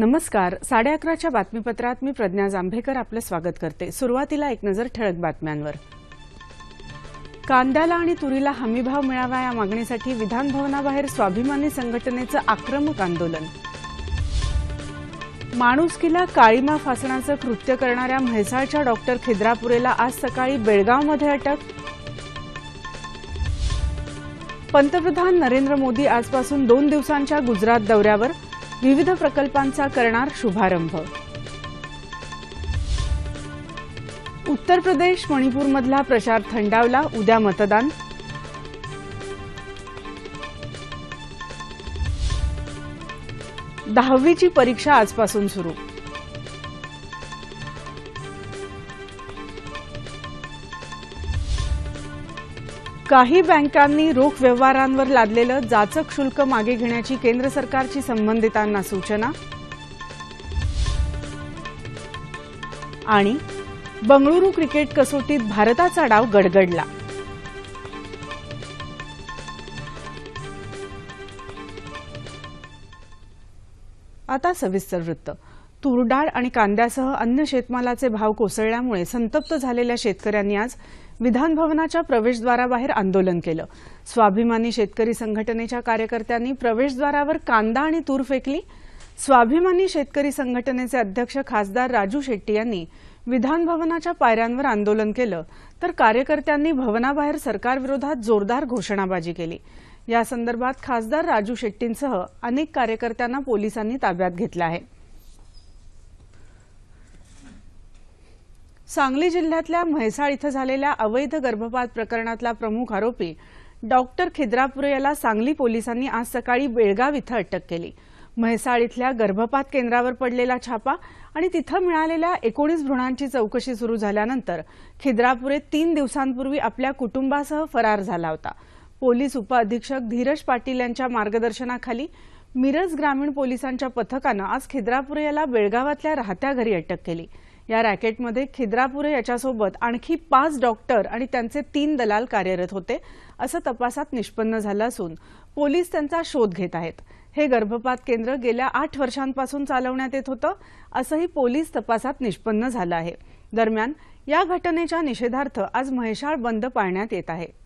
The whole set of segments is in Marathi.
नमस्कार. साडे अकराच्या बातमीपत्रात मी प्रज्ञा जांभेकर आपलं स्वागत करते. सुरुवातीला एक नजर ठळक बातम्यांवर. कांद्याला आणि तुरीला हमीभाव मिळावा या मागणीसाठी विधानभवनाबाहेर स्वाभिमानी संघटनेचं आक्रमक आंदोलन. माणुसकीला काळीमा फासण्याचं कृत्य करणाऱ्या म्हैसाळच्या डॉक्टर खिद्रापुरेला आज सकाळी बेळगावमध्ये अटक. पंतप्रधान नरेंद्र मोदी आजपासून दोन दिवसांच्या गुजरात दौऱ्यावर. विविध प्रकल्पांचा करणार शुभारंभ. उत्तर प्रदेश मणिपूरमधला प्रचार थंडावला उद्या मतदान. दहावीची परीक्षा आजपासून सुरू. काही बँकांनी रोख व्यवहारांवर लादलेलं जाचक शुल्क मागे घेण्याची केंद्र सरकारची संबंधितांना सूचना. आणि बंगळुरू क्रिकेट कसोटीत भारताचा डाव गडगडला. आता सविस्तर वृत्त. तूरडाळ आणि कांद्यासह अन्य शेतमालाचे भाव कोसळल्यामुळे संतप्त झालेल्या शेतकऱ्यांनी आज विधानभवनाच्या प्रवेशद्वाराबाहेर आंदोलन केलं. स्वाभिमानी शेतकरी संघटनेच्या कार्यकर्त्यांनी प्रवेशद्वारावर कांदा आणि तूर फेकली. स्वाभिमानी शेतकरी संघटनेचे अध्यक्ष खासदार राजू शेट्टी यांनी विधानभवनाच्या पायऱ्यांवर आंदोलन केलं. तर कार्यकर्त्यांनी भवनाबाहेर सरकारविरोधात जोरदार घोषणाबाजी केली. या संदर्भात खासदार राजू शेट्टींसह अनेक कार्यकर्त्यांना पोलिसांनी ताब्यात घेतलं आहे. सांगली जिल्ह्यातल्या म्हैसाळ इथं झालेल्या अवैध गर्भपात प्रकरणातला प्रमुख आरोपी डॉक्टर खिद्रापुरे याला सांगली पोलिसांनी आज सकाळी बेळगाव इथं अटक केली. म्हैसाळ इथल्या गर्भपात केंद्रावर पडलेला छापा आणि तिथं मिळालेल्या एकोणीस भ्रूणांची चौकशी सुरू झाल्यानंतर खिद्रापुरे तीन दिवसांपूर्वी आपल्या कुटुंबासह फरार झाला होता. पोलीस उपअधीक्षक धीरज पाटील यांच्या मार्गदर्शनाखाली मिरज ग्रामीण पोलिसांच्या पथकानं आज खिद्रापुरे याला बेळगावातल्या राहत्या घरी अटक केली. या रॅकेटमध्ये खिद्रापुरे याच्यासोबत आणखी पाच डॉक्टर आणि त्यांचे तीन दलाल कार्यरत होते असं तपासात निष्पन्न झालं असून पोलीस त्यांचा शोध घेत आहेत. हे गर्भपात केंद्र गेल्या आठ वर्षांपासून चालवण्यात येत होतं असंही पोलीस तपासात निष्पन्न झालं आहे. दरम्यान या घटनेच्या निषेधार्थ आज म्हैसाळ बंद पाळण्यात येत आहे.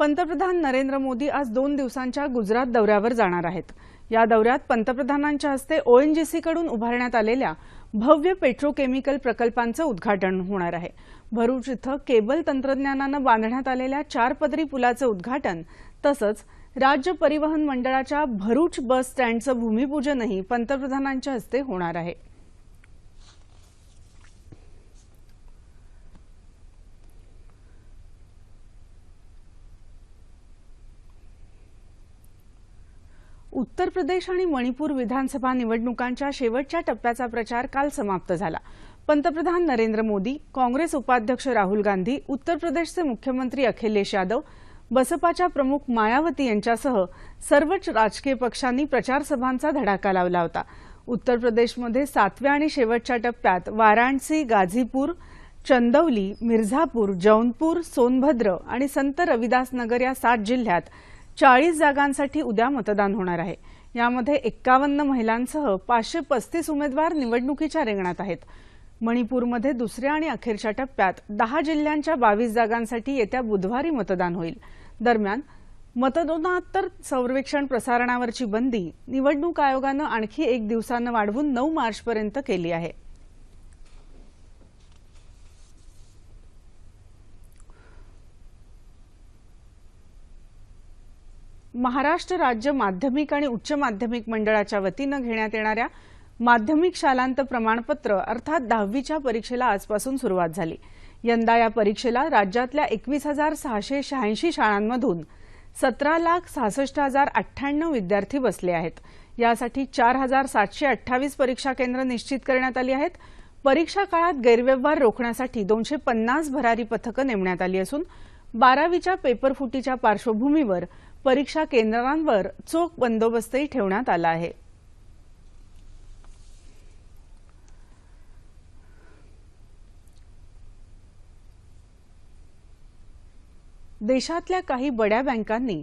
पंतप्रधान नरेंद्र मोदी आज दोन दिवसांच्या गुजरात दौऱ्यावर जाणार आहेत. या दौऱ्यात पंतप्रधानांच्या हस्ते ओएनजीसीकडून उभारण्यात आलेल्या भव्य पेट्रोकेमिकल प्रकल्पांचं उद्घाटन होणार आहे. भरूच इथं केबल तंत्रज्ञानानं बांधण्यात आलेल्या चार पदरी पुलाचं उद्घाटन तसंच राज्य परिवहन मंडळाच्या भरूच बस स्टँडचं भूमिपूजनही पंतप्रधानांच्या हस्ते होणार आहे. उत्तर प्रदेश आणि मणिपूर विधानसभा निवडणुकांच्या शेवटच्या टप्प्याचा प्रचार काल समाप्त झाला. पंतप्रधान नरेंद्र मोदी काँग्रेस उपाध्यक्ष राहुल गांधी उत्तर प्रदेशचे मुख्यमंत्री अखिलेश यादव बसपाच्या प्रमुख मायावती यांच्यासह सर्वच राजकीय पक्षांनी प्रचारसभांचा धडाका लावला होता. उत्तर प्रदेशमध्ये सातव्या आणि शेवटच्या टप्प्यात वाराणसी गाझीपूर चंदौली मिर्झापूर जौनपूर सोनभद्र आणि संत रविदास नगर या सात जिल्ह्यात चाळीस जागांसाठी उद्या मतदान होणार आहे. यामध्ये एक्कावन्न महिलांसह पाचशे पस्तीस उमेदवार निवडणुकीच्या रिंगणात आहेत. मणिपूरमध्ये दुसऱ्या आणि अखेरच्या टप्प्यात दहा जिल्ह्यांच्या बावीस जागांसाठी येत्या बुधवारी मतदान होईल. दरम्यान मतदानोत्तर सर्वेक्षण प्रसारणावरची बंदी निवडणूक आयोगानं आणखी एक दिवसानं वाढवून नऊ मार्चपर्यंत केली आहे. महाराष्ट्र राज्य माध्यमिक आणि उच्च माध्यमिक मंडळाच्या वतीनं घेण्यात येणाऱ्या माध्यमिक शालांत प्रमाणपत्र अर्थात दहावीच्या परीक्षेला आजपासून सुरुवात झाली. यंदा या परीक्षेला राज्यातल्या एकवीस हजार सहाशे शहाऐंशी शाळांमधून सतरा लाख सहासष्ट हजार अठ्ठ्याण्णव विद्यार्थी बसले आहेत. यासाठी चार हजार सातशे अठ्ठावीस परीक्षा केंद्र निश्चित करण्यात आली आहेत. परीक्षा काळात गैरव्यवहार रोखण्यासाठी दोनशे पन्नास भरारी पथकं नेमण्यात आली असून बारावीच्या पेपरफुटीच्या पार्श्वभूमीवर परीक्षा केंद्रांवर चोख बंदोबस्तही ठेवण्यात आला आहे. देशातल्या काही बड्या बँकांनी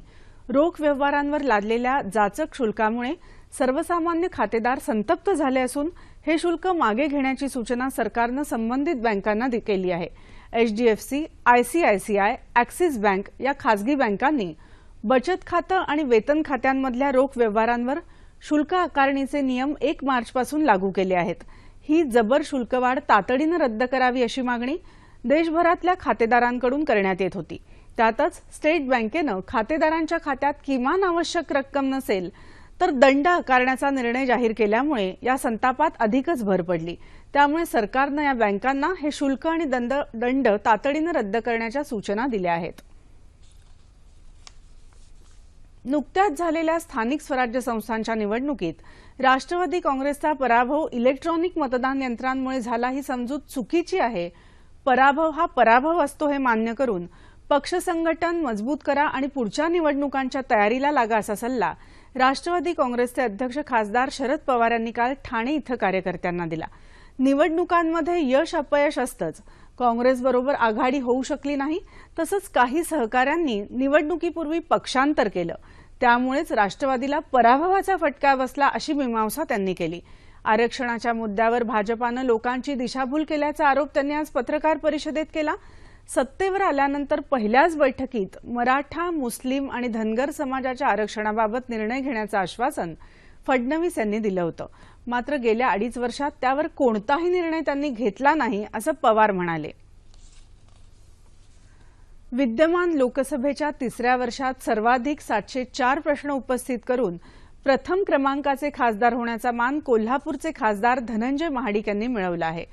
रोख व्यवहारांवर लादलेल्या जाचक शुल्कामुळे सर्वसामान्य खातेदार संतप्त झाले असून हे शुल्क मागे घेण्याची सूचना सरकारनं संबंधित बँकांना केली आहे. एचडीएफसी आयसीआयसीआय ॲक्सिस बँक या खासगी बँकांनी बचत खातं आणि वेतन खात्यांमधल्या रोख व्यवहारांवर शुल्क आकारणीचे नियम एक मार्चपासून लागू केले आहेत. ही जबर शुल्कवाढ तातडीनं रद्द करावी अशी मागणी देशभरातल्या खातेदारांकडून करण्यात येत होती. त्यातच स्टेट बँकेनं खातेदारांच्या खात्यात किमान आवश्यक रक्कम नसेल तर दंड आकारण्याचा निर्णय जाहीर केल्यामुळे या संतापात अधिकच भर पडली. त्यामुळे सरकारनं या बँकांना हे शुल्क आणि दंड दंड तातडीनं रद्द करण्याच्या सूचना दिल्या आहेत. नुकत्याच झालेल्या स्थानिक स्वराज्य संस्थांच्या निवडणुकीत राष्ट्रवादी काँग्रेसचा पराभव इलेक्ट्रॉनिक मतदान यंत्रांमुळे झाला ही समजूत चुकीची आहे. पराभव हा पराभव असतो हे मान्य करून पक्ष संघटन मजबूत करा आणि पुढच्या निवडणुकांच्या तयारीला लागा असा सल्ला राष्ट्रवादी काँग्रेसचे अध्यक्ष खासदार शरद पवार यांनी काल ठाणे इथं कार्यकर्त्यांना दिला. निवडणुकांमध्ये यश अपयश असतंच. काँग्रेसबरोबर आघाडी होऊ शकली नाही तसंच काही सहकाऱ्यांनी निवडणुकीपूर्वी पक्षांतर केलं. त्यामुळेच राष्ट्रवादीला पराभवाचा फटका बसला अशी मीमांसा त्यांनी केली. आरक्षणाच्या मुद्द्यावर भाजपानं लोकांची दिशाभूल केल्याचा आरोप त्यांनी आज पत्रकार परिषदेत केला. सत्तेवर आल्यानंतर पहिल्याच बैठकीत मराठा मुस्लिम आणि धनगर समाजाच्या आरक्षणाबाबत निर्णय घेण्याचं आश्वासन फडणवीस यांनी दिलं होतं. मात्र गेल्या अडीच वर्षात त्यावर कोणताही निर्णय त्यांनी घेतला नाही असं पवार म्हणाले. विद्यमान लोकसभेच्या तिसऱ्या वर्षात सर्वाधिक सातशे चार प्रश्न उपस्थित करून प्रथम क्रमांकाचे खासदार होण्याचा मान कोल्हापूरचे खासदार धनंजय महाडिक यांनी मिळवला आहे.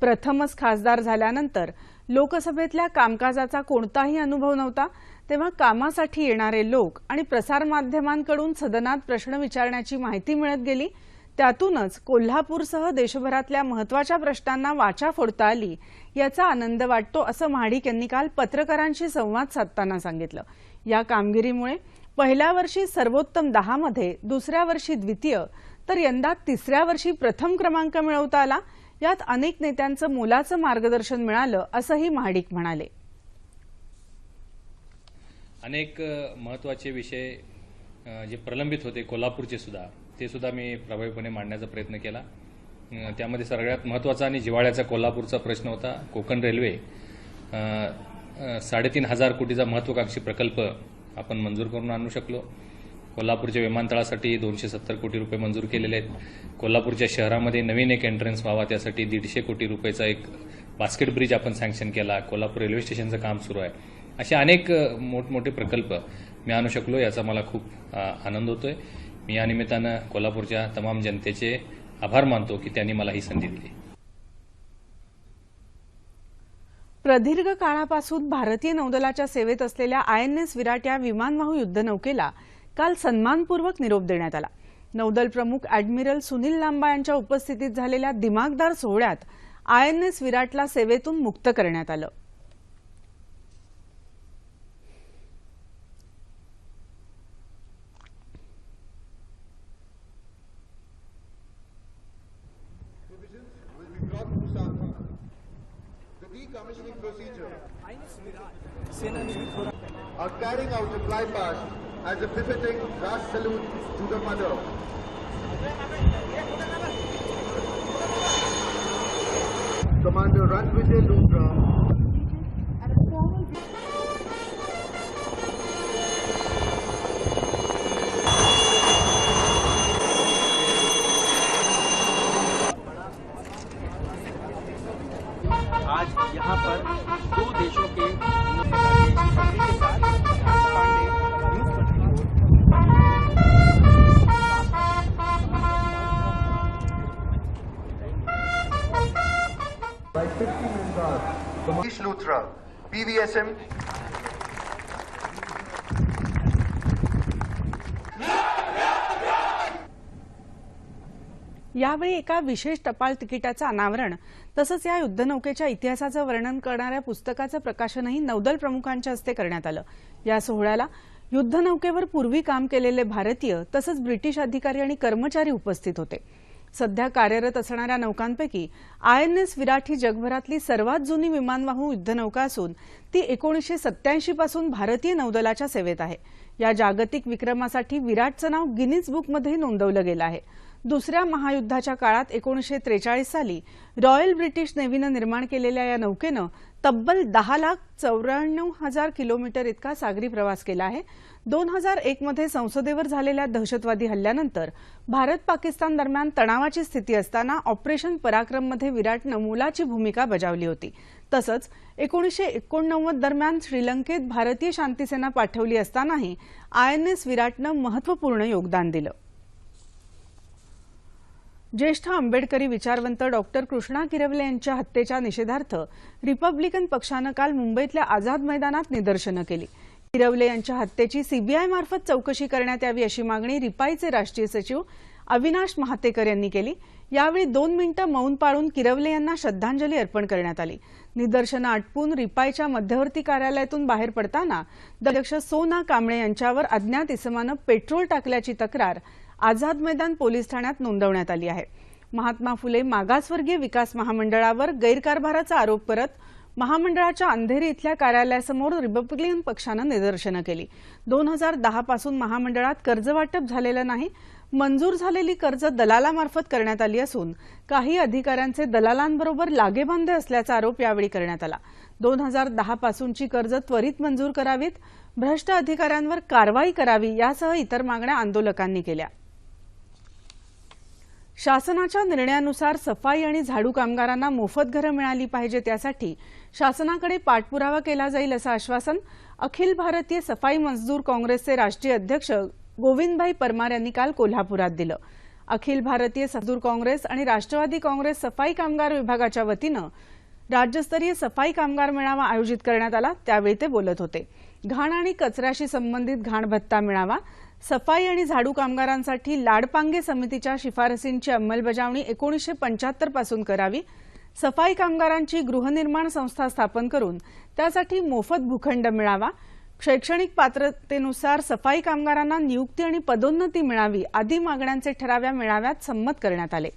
प्रथमच खासदार झाल्यानंतर लोकसभेतल्या कामकाजाचा कोणताही अनुभव नव्हता तेव्हा कामासाठी येणारे लोक आणि प्रसारमाध्यमांकडून सदनात प्रश्न विचारण्याची माहिती मिळत गेली त्यातूनच कोल्हापूरसह देशभरातल्या महत्त्वाच्या प्रश्नांना वाचा फोडता आली याचा आनंद वाटतो असं महाडिक यांनी काल पत्रकारांशी संवाद साधताना सांगितलं. या कामगिरीमुळे पहिल्या वर्षी सर्वोत्तम दहामध्ये दुसऱ्या वर्षी द्वितीय तर यंदा तिसऱ्या वर्षी प्रथम क्रमांक मिळवता आला. यात अनेक नेत्यांचं मोलाचं मार्गदर्शन मिळालं असंही महाडिक म्हणाले. अनेक महत्त्वाचे विषय जे प्रलंबित होते कोल्हापूरचे सुद्धा ते सुद्धा मी प्रभावीपणे मांडण्याचा प्रयत्न केला. त्यामध्ये सगळ्यात महत्त्वाचा आणि जिव्हाळ्याचा कोल्हापूरचा प्रश्न होता कोकण रेल्वे. साडेतीन हजार कोटीचा महत्त्वाकांक्षी प्रकल्प आपण मंजूर करून आणू शकलो. कोल्हापूरच्या विमानतळासाठी दोनशे सत्तर कोटी रुपये मंजूर केलेले आहेत. कोल्हापूरच्या शहरामध्ये नवीन एक एंट्रन्स व्हावा त्यासाठी दीडशे कोटी रुपयेचा एक बास्केट ब्रिज आपण सँक्शन केला. कोल्हापूर रेल्वे स्टेशनचं काम सुरू आहे. असे अनेक मोठमोठे प्रकल्प. मी आणू शकलो याचा मला खूप आनंद होतोय. मी या निमित्तानं कोल्हापूरच्या तमाम जनतेचे आभार मानतो की त्यांनी मला ही संधी दिली. प्रदीर्घ काळापासून भारतीय नौदलाच्या सेवेत असलेल्या आय एन एस विराट या विमानवाहू युद्धनौकेला काल सन्मानपूर्वक निरोप देण्यात आला. नौदल प्रमुख अॅडमिरल सुनील लांबा यांच्या उपस्थितीत झालेल्या दिमागदार सोहळ्यात आय एन एस विराटला सेवेतून मुक्त करण्यात आलं. Are carrying out the flypast as a befitting last salute to the mother. Commander Ranvijay Luthra by 50. Manish Luthra, PVSM यावेळी एका विशेष टपाल तिकिटाचं अनावरण तसंच या युद्धनौकेच्या इतिहासाचं वर्णन करणाऱ्या पुस्तकाचं प्रकाशनही नौदल प्रमुखांच्या हस्ते करण्यात आलं या सोहळ्याला युद्धनौकेवर पूर्वी काम केलेले भारतीय तसंच ब्रिटिश अधिकारी आणि कर्मचारी उपस्थित होते सध्या कार्यरत असणाऱ्या नौकांपैकी आय एन एस विराट ही जगभरातली सर्वात जुनी विमानवाहू युद्धनौका असून ती एकोणीसशे सत्याऐंशी पासून भारतीय नौदलाच्या सेवेत आहे. या जागतिक विक्रमासाठी विराटचं नाव गिनीज बुकमध्ये नोंदवलं गेलं आहे. दुसऱ्या महायुद्धाच्या काळात एकोणीसशे त्रेचाळीस साली रॉयल ब्रिटिश नेव्हीनं निर्माण केलेल्या या नौकेनं तब्बल दहा लाख चौऱ्याण्णव हजार किलोमीटर इतका सागरी प्रवास केला आहे. दोन हजार एकमध्ये संसदेवर झालेल्या दहशतवादी हल्ल्यानंतर भारत पाकिस्तान दरम्यान तणावाची स्थिती असताना ऑपरेशन पराक्रममध्ये विराटनं मोलाची भूमिका बजावली होती. तसंच एकोणीसशे एकोणनव्वद दरम्यान श्रीलंकेत भारतीय शांतीसेना पाठवली असतानाही आयएनएस विराटनं महत्त्वपूर्ण योगदान दिलं. ज्येष्ठ आंबेडकरी विचारवंत डॉक्टर कृष्णा किरवले यांच्या हत्येच्या निषेधार्थ रिपब्लिकन पक्षानं काल मुंबईतल्या आझाद मैदानात निदर्शनं केली. किरवले यांच्या हत्येची सीबीआय मार्फत चौकशी करण्यात यावी अशी मागणी रिपाईचे राष्ट्रीय सचिव अविनाश महातेकर यांनी केली. यावेळी दोन मिनिटं मौन पाळून किरवले यांना श्रद्धांजली अर्पण करण्यात आली. निदर्शनं आटपून रिपाईच्या मध्यवर्ती कार्यालयातून बाहेर पडताना अध्यक्ष सोना कांबळे यांच्यावर अज्ञात इसमानं पेट्रोल टाकल्याची तक्रार आझाद मैदान पोलीस ठाण्यात नोंदवण्यात आली आहे. महात्मा फुले मागासवर्गीय विकास महामंडळावर गैरकारभाराचा आरोप करत महामंडळाच्या अंधेरी इथल्या कार्यालयासमोर रिपब्लिकन पक्षानं निदर्शनं केली. दोन हजार दहा पासून महामंडळात कर्ज वाटप झालेलं नाही मंजूर झालेली कर्ज दलालामार्फत करण्यात आली असून काही अधिकाऱ्यांचे दलालांबरोबर लागेबांधे असल्याचा आरोप यावेळी करण्यात आला. दोन हजार दहा पासूनची कर्ज त्वरित मंजूर करावीत भ्रष्ट अधिकाऱ्यांवर कारवाई करावी यासह इतर मागण्या आंदोलकांनी केल्या. शासनाच्या निर्णयानुसार सफाई आणि झाडू कामगारांना मोफत घरं मिळाली पाहिजे त्यासाठी शासनाकडे पाठपुरावा केला जाईल असं आश्वासन अखिल भारतीय सफाई मजदूर काँग्रेसचे राष्ट्रीय अध्यक्ष गोविंदभाई परमार यांनी काल कोल्हापुरात दिलं. अखिल भारतीय मजदूर काँग्रेस आणि राष्ट्रवादी काँग्रेस सफाई कामगार विभागाच्या वतीनं राज्यस्तरीय सफाई कामगार मेळावा आयोजित करण्यात आला त्यावेळी ते बोलत होते. घाण आणि कचऱ्याशी संबंधित घाण भत्ता मिळावा सफाई आणि झाडू कामगारांसाठी लाडपांगे समितीच्या शिफारसींची अंमलबजावणी एकोणीसशे पंच्याहत्तरपासून करावी सफाई कामगारांची गृहनिर्माण संस्था स्थापन करून त्यासाठी मोफत भूखंड मिळावा शैक्षणिक पात्रतेनुसार सफाई कामगारांना नियुक्ती आणि पदोन्नती मिळावी आदी मागण्यांचे ठराव्या मेळाव्यात संमत करण्यात आले.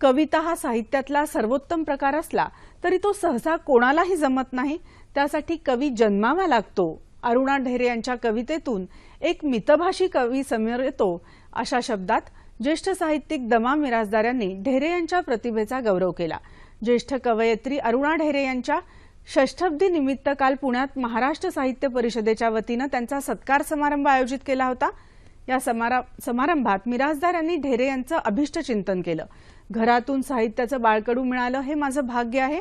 कविता हा साहित्यातला सर्वोत्तम प्रकार असला तरी तो सहसा कोणालाही जमत नाही त्यासाठी कवी जन्मावा लागतो. अरुणा ढेरे यांच्या कवितेतून एक मितभाषी कवी समोर येतो अशा शब्दात ज्येष्ठ साहित्यिक दमा मिराजदार यांनी ढेरे यांच्या प्रतिभेचा गौरव केला. ज्येष्ठ कवयित्री अरुणा ढेरे यांच्या षष्ठब्दी निमित्त काल पुण्यात महाराष्ट्र साहित्य परिषदेच्या वतीनं त्यांचा सत्कार समारंभ आयोजित केला होता. या समारंभात मिराजदार यांनी ढेरे यांचं अभिष्टचिंतन केलं. घरातून साहित्याचं बाळकडू मिळालं हे माझं भाग्य आहे.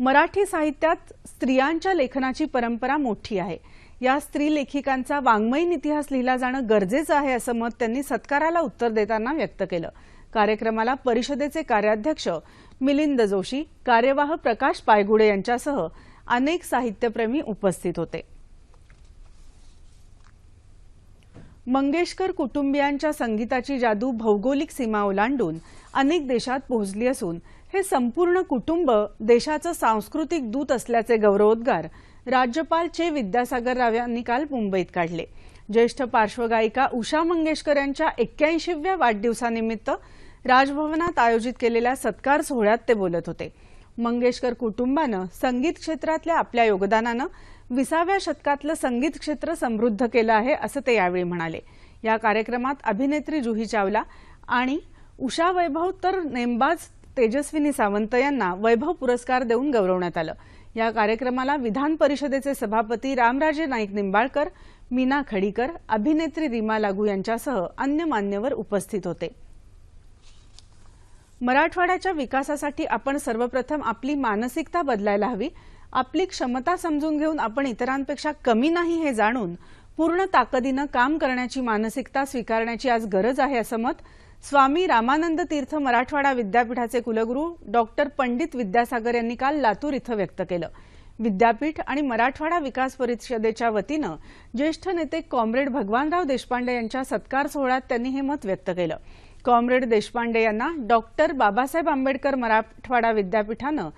मराठी साहित्यात स्त्रियांच्या लेखनाची परंपरा मोठी आहे. या स्त्री लेखिकांचा वाङ्मयीन इतिहास लिहिला जाणं गरजेचं आहे असं मत त्यांनी सत्काराला उत्तर देताना व्यक्त केलं. कार्यक्रमाला परिषदेचे कार्याध्यक्ष मिलिंद जोशी कार्यवाह प्रकाश पायगुडे यांच्यासह अनेक साहित्यप्रेमी उपस्थित होते. मंगेशकर कुटुंबियांच्या संगीताची जादू भौगोलिक सीमा ओलांडून अनेक देशात पोहोचली असून हे संपूर्ण कुटुंब देशाचं सांस्कृतिक दूत असल्याचे गौरवोद्गार राज्यपाल चे विद्यासागर राव यांनी काल मुंबईत काढले. ज्येष्ठ पार्श्वगायिका उषा मंगेशकर यांच्या एक्क्याऐंशीव्या वाढदिवसानिमित्त राजभवनात आयोजित केलेल्या सत्कार सोहळ्यात ते बोलत होते. मंगेशकर कुटुंबानं संगीत क्षेत्रातल्या आपल्या योगदानानं विसाव्या शतकातलं संगीत क्षेत्र समृद्ध केलं आहे असं ते यावेळी म्हणाले. या कार्यक्रमात अभिनेत्री जुही चावला आणि उषा वैभव तर नेमबाज तेजस्विनी सावंत यांना वैभव पुरस्कार देऊन गौरवण्यात आलं. या कार्यक्रमाला विधान परिषदेचे सभापती रामराजे नाईक निंबाळकर मीना खडीकर अभिनेत्री रीमा लागू यांच्यासह अन्य मान्यवर उपस्थित होते. मराठवाड्याच्या विकासासाठी आपण सर्वप्रथम आपली मानसिकता बदलायला हवी. आपली क्षमता समजून घेऊन आपण इतरांपेक्षा कमी नाही हे जाणून पूर्ण ताकदीनं काम करण्याची मानसिकता स्वीकारण्याची आज गरज आहे असं मत स्वामी रामानंद तीर्थ मराठवाडा विद्यापीठाचे कुलगुरू डॉक्टर पंडित विद्यासागर यांनी काल लातूर इथं व्यक्त केलं. विद्यापीठ आणि मराठवाडा विकास परिषदेच्या वतीनं ज्येष्ठ नेते कॉम्रेड भगवानराव देशपांडे यांच्या सत्कार सोहळ्यात त्यांनी हे मत व्यक्त केलं. कॉम्रेड देशपांडे यांना डॉक्टर बाबासाहेब आंबेडकर मराठवाडा विद्यापीठानं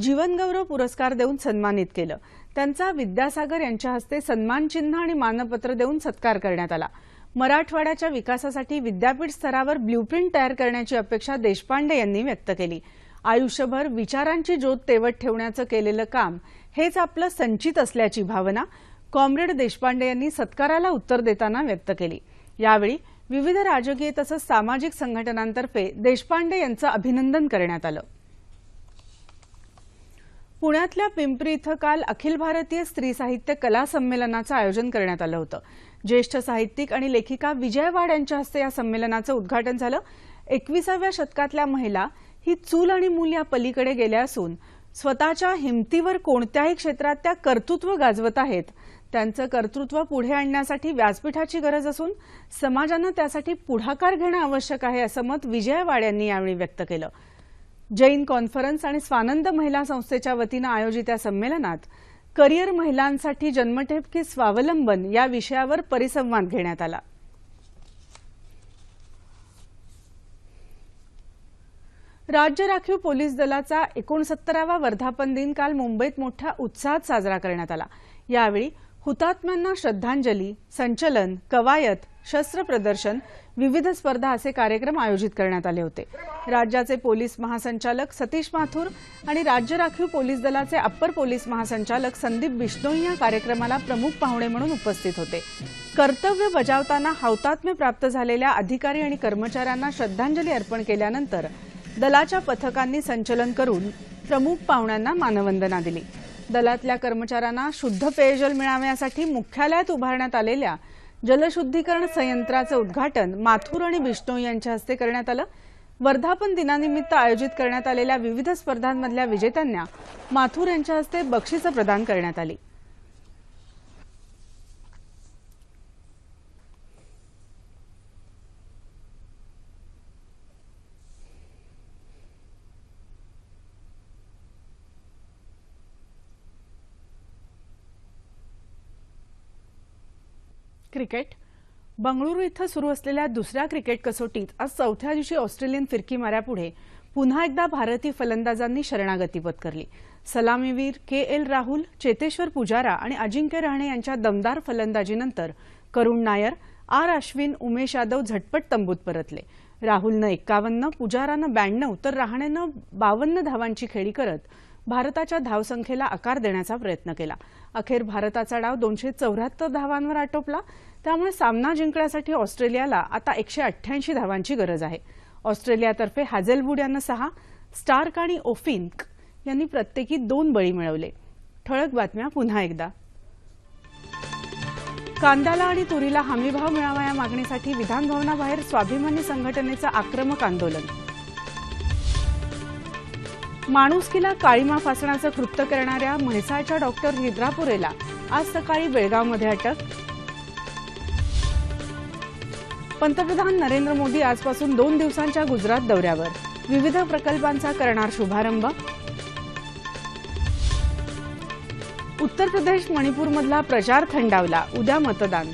जीवनगौरव पुरस्कार देऊन सन्मानित केलं. त्यांचा विद्यासागर यांच्या हस्ते सन्मानचिन्ह आणि मानपत्र देऊन सत्कार करण्यात आला. मराठवाड्याच्या विकासासाठी विद्यापीठ स्तरावर ब्ल्यूप्रिंट तयार करण्याची अपेक्षा देशपांडे यांनी व्यक्त केली. आयुष्यभर विचारांची ज्योत तेवत ठेवण्याचं केलेलं काम हेच आपलं संचित असल्याची भावना कॉम्रेड देशपांडे यांनी सत्काराला उत्तर देताना व्यक्त केली. यावेळी विविध राजकीय तसंच सामाजिक संघटनांतर्फे देशपांडे यांचं अभिनंदन करण्यात आलं. पुण्यातल्या पिंपरी इथं काल अखिल भारतीय स्त्री साहित्य कला संमेलनाचं आयोजन करण्यात आलं होतं. ज्येष्ठ साहित्यिक आणि लेखिका विजय वाड यांच्या हस्ते या संमेलनाचं उद्घाटन झालं. एकविसाव्या शतकातल्या महिला ही चूल आणि मूल या पलीकडे गेल्या असून स्वतःच्या हिमतीवर कोणत्याही क्षेत्रात त्या कर्तृत्व गाजवत आहेत. त्यांचं कर्तृत्व पुढे आणण्यासाठी व्यासपीठाची गरज असून समाजानं त्यासाठी पुढाकार घेणं आवश्यक आहे असं मत विजय वाड यांनी यावेळी व्यक्त केलं. जैन कॉन्फरन्स आणि स्वानंद महिला संस्थेच्या वतीनं आयोजित या संमेलनात करिअर महिलांसाठी जन्मठेप की स्वावलंबन या विषयावर परिसंवाद घेण्यात आला. राज्य राखीव पोलीस दलाचा एकोणसत्तरावा वर्धापन दिन काल मुंबईत मोठ्या उत्साहात साजरा करण्यात आला. यावेळी हुतात्म्यांना श्रद्धांजली संचलन कवायत शस्त्र प्रदर्शन विविध स्पर्धा असे कार्यक्रम आयोजित करण्यात आले होते. राज्याचे पोलीस महासंचालक सतीश माथुर आणि राज्य राखीव पोलीस दलाचे अप्पर पोलीस महासंचालक संदीप बिश्नोई या कार्यक्रमाला प्रमुख पाहुणे म्हणून उपस्थित होते. कर्तव्य बजावताना हौतात्म्य प्राप्त झालेल्या अधिकारी आणि कर्मचाऱ्यांना श्रद्धांजली अर्पण केल्यानंतर दलाच्या पथकांनी संचलन करून प्रमुख पाहुण्यांना मानवंदना दिली. दलातल्या कर्मचाऱ्यांना शुद्ध पेयजल मिळाव्यासाठी मुख्यालयात उभारण्यात आलेल्या जलशुद्धीकरण संयंत्राचं उद्घाटन माथुर आणि बिश्नोई यांच्या हस्ते करण्यात आलं. वर्धापन दिनानिमित्त आयोजित करण्यात आलेल्या विविध स्पर्धांमधल्या विजेत्यांना माथुर यांच्या हस्ते बक्षिसं प्रदान करण्यात आली. क्रिकेट? बंगळुरू इथं सुरू असलेल्या दुसऱ्या क्रिकेट कसोटीत आज चौथ्या दिवशी ऑस्ट्रेलियन फिरकी माऱ्यापुढे पुन्हा एकदा भारतीय फलंदाजांनी शरणागती पत्करली. सलामीवीर के एल राहुल चेतेश्वर पुजारा आणि अजिंक्य रहाणे यांच्या दमदार फलंदाजीनंतर करुण नायर आर अश्विन उमेश यादव झटपट तंबूत परतले. राहुलनं एक्कावन्न पुजारानं ब्याण्णव तर रहाणेनं बावन्न धावांची खेळी करत भारताच्या धावसंख्येला आकार देण्याचा प्रयत्न केला. अखेर भारताचा डाव दोनशे चौऱ्याहत्तर धावांवर आटोपला. त्यामुळे सामना जिंकण्यासाठी ऑस्ट्रेलियाला आता एकशे अठ्ठ्याऐंशी धावांची गरज आहे. ऑस्ट्रेलियातर्फे हाझेलवूड यानं सहा स्टार्क आणि ओफिन्क यांनी प्रत्येकी दोन बळी मिळवले. ठळक बातम्या पुन्हा एकदा. कांद्याला आणि तुरीला हमीभाव मिळावा या मागणीसाठी विधानभवनाबाहेर स्वाभिमानी संघटनेचं आक्रमक आंदोलन. माणुसकीला काळीमा फासण्याचं कृत्य करणाऱ्या म्हैसाळच्या डॉक्टर हिद्रापुरेला आज सकाळी बेळगावमध्ये अटक पंतप्रधान नरेंद्र मोदी आजपासून दोन दिवसांच्या गुजरात दौऱ्यावर. विविध प्रकल्पांचा करणार शुभारंभ. उत्तर प्रदेश मणिपूरमधला प्रचार थंडावला. उद्या मतदान.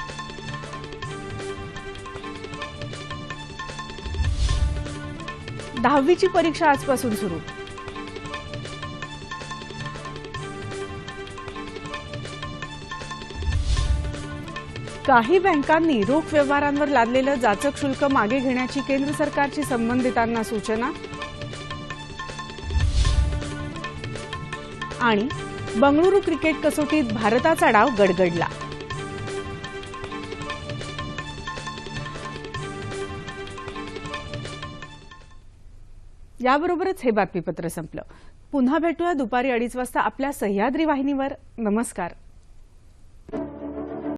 दहावीची परीक्षा आजपासून सुरू. काही बँकांनी रोख व्यवहारांवर लादलेलं जाचक शुल्क मागे घेण्याची केंद्र सरकारची संबंधितांना सूचना. आणि बंगळुरू क्रिकेट कसोटीत भारताचा डाव गडगडला. याबरोबरच हे बातमीपत्र संपलं. पुन्हा भेटूया दुपारी अडीच वाजता आपल्या सह्याद्री वाहिनीवर. नमस्कार.